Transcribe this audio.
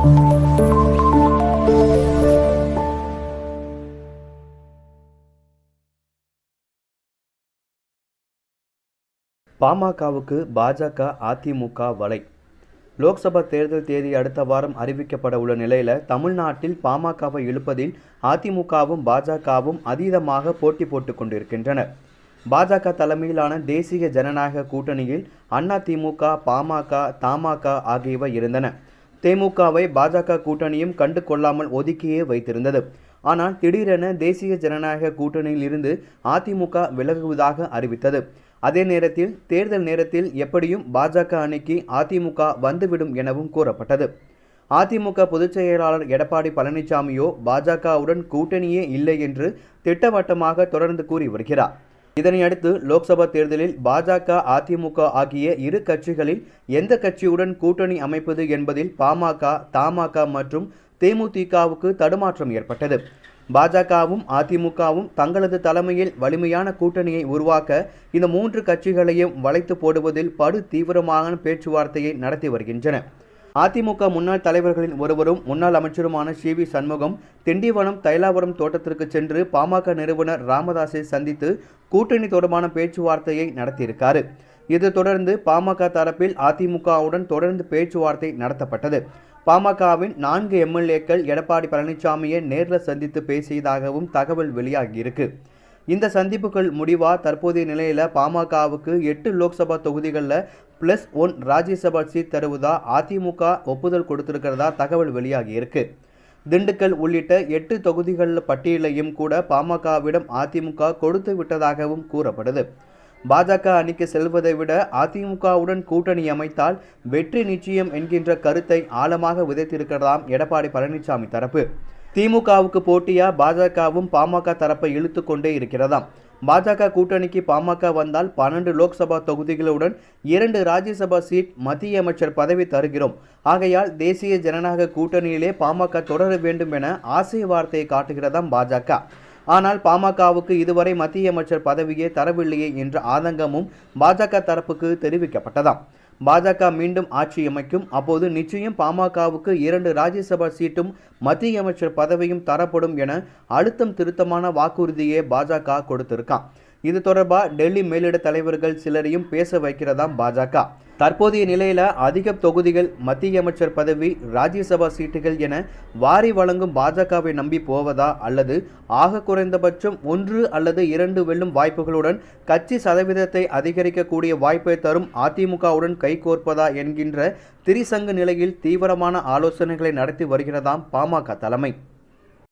பாமகவுக்கு பாஜக அதிமுக வலை. லோக்சபா தேர்தல் தேதி அடுத்த வாரம் அறிவிக்கப்பட உள்ள நிலையில் தமிழ்நாட்டில் பாமகவை இழுப்பதில் அதிமுகவும் பாஜகவும் அதீதமாக போட்டி போட்டு கொண்டிருக்கின்றன பாஜக தலைமையிலான தேசிய ஜனநாயக கூட்டணியில் அதிமுக பாமக தமாக ஆகியவை இருந்தன. தேமுகவை பாஜக கூட்டணியும் கண்டு கொள்ளாமல் ஒதுக்கியே வைத்திருந்தது. ஆனால் திடீரென தேசிய ஜனநாயக கூட்டணியில் இருந்து அதிமுக விலகுவதாக அறிவித்தது. அதே நேரத்தில் தேர்தல் நேரத்தில் எப்படியும் பாஜக அணிக்கு அதிமுக வந்துவிடும் எனவும் கூறப்பட்டது. அதிமுக பொதுச் செயலாளர் எடப்பாடி பழனிசாமியோ பாஜகவுடன் கூட்டணியே இல்லை என்று திட்டவட்டமாக தொடர்ந்து கூறி வருகிறார். இதனையடுத்து லோக்சபா தேர்தலில் பாஜக அதிமுக ஆகிய இரு கட்சிகளில் எந்த கட்சியுடன் கூட்டணி அமைப்பது என்பதில் பாமக தமாக மற்றும் தேமுதிகவுக்கு தடுமாற்றம் ஏற்பட்டது. பாஜகவும் அதிமுகவும் தங்களது தலைமையில் வலிமையான கூட்டணியை உருவாக்க இந்த மூன்று கட்சிகளையும் வளைத்து போடுவதில் படு தீவிரமான பேச்சுவார்த்தையை நடத்தி வருகின்றன. அதிமுக முன்னாள் தலைவர்களின் ஒருவரும் முன்னாள் அமைச்சருமான சி. வி. சண்முகம் திண்டிவனம் தைலாபுரம் தோட்டத்திற்கு சென்று பாமக நிறுவனர் ராமதாஸை சந்தித்து கூட்டணி தொடர்பான பேச்சுவார்த்தையை நடத்தியிருக்காரு. இது தொடர்ந்து பாமக தரப்பில் அதிமுகவுடன் தொடர்ந்து பேச்சுவார்த்தை நடத்தப்பட்டது. பாமகவின் நான்கு எம்எல்ஏக்கள் எடப்பாடி பழனிசாமியை நேரில் சந்தித்து பேசியதாகவும் தகவல் வெளியாகியிருக்கு. இந்த சந்திப்புகள் முடிவா? தற்போதைய நிலையில் பாமகவுக்கு எட்டு லோக்சபா தொகுதிகளில் ப்ளஸ் ஒன் ராஜ்யசபா சீட் தருவதா? அதிமுக ஒப்புதல் கொடுத்திருக்கிறதா? தகவல் வெளியாகியிருக்கு திண்டுக்கல் உள்ளிட்ட எட்டு தொகுதிகளில் பட்டியலையும் கூட பாமகவிடம் அதிமுக கொடுத்து விட்டதாகவும் கூறப்படுது. பாஜக அணிக்கு செல்வதை விட அதிமுகவுடன் கூட்டணி அமைத்தால் வெற்றி நிச்சயம் என்கின்ற கருத்தை ஆழமாக விதைத்திருக்கிறதாம் எடப்பாடி பழனிசாமி தரப்பு. திமுகவுக்கு போட்டியா பாஜகவும் பாமக தரப்பை இழுத்து கொண்டே இருக்கிறதாம். பாஜக கூட்டணிக்கு பாமக வந்தால் பன்னெண்டு லோக்சபா தொகுதிகளுடன் இரண்டு ராஜ்யசபா சீட் மத்திய அமைச்சர் பதவி தருகிறோம். ஆகையால் தேசிய ஜனநாயக கூட்டணியிலே பாமக தொடர வேண்டும் என ஆசை வார்த்தையை காட்டுகிறதாம் பாஜக. ஆனால் பாமகவுக்கு இதுவரை மத்திய அமைச்சர் பதவியே தரவில்லையே என்ற ஆதங்கமும் பாஜக தரப்புக்கு தெரிவிக்கப்பட்டதாம். பாஜக மீண்டும் ஆட்சி அமைக்கும். அப்போது நிச்சயம் பாமகவுக்கு இரண்டு ராஜ்யசபா சீட்டும் மத்திய அமைச்சர் பதவியும் தரப்படும் என அழுத்தம் திருத்தமான வாக்குறுதியை பாஜக கொடுத்திருக்கான் இது தொடர்பாக டெல்லி மேலிட தலைவர்கள் சிலரையும் பேச வைக்கிறதாம் பாஜக. தற்போதைய நிலையில் அதிக தொகுதிகள் மத்திய அமைச்சர் பதவி ராஜ்யசபா சீட்டுகள் என வாரி வழங்கும் பாஜகவை நம்பி போவதா அல்லது ஆக குறைந்தபட்சம் ஒன்று அல்லது இரண்டு வெல்லும் வாய்ப்புகளுடன் கட்சி சதவீதத்தை அதிகரிக்கக்கூடிய வாய்ப்பை தரும் அதிமுகவுடன் கைகோர்ப்பதா என்கின்ற திரிசங்கு நிலையில் தீவிரமான ஆலோசனைகளை நடத்தி வருகிறதாம் பாமக தலைமை.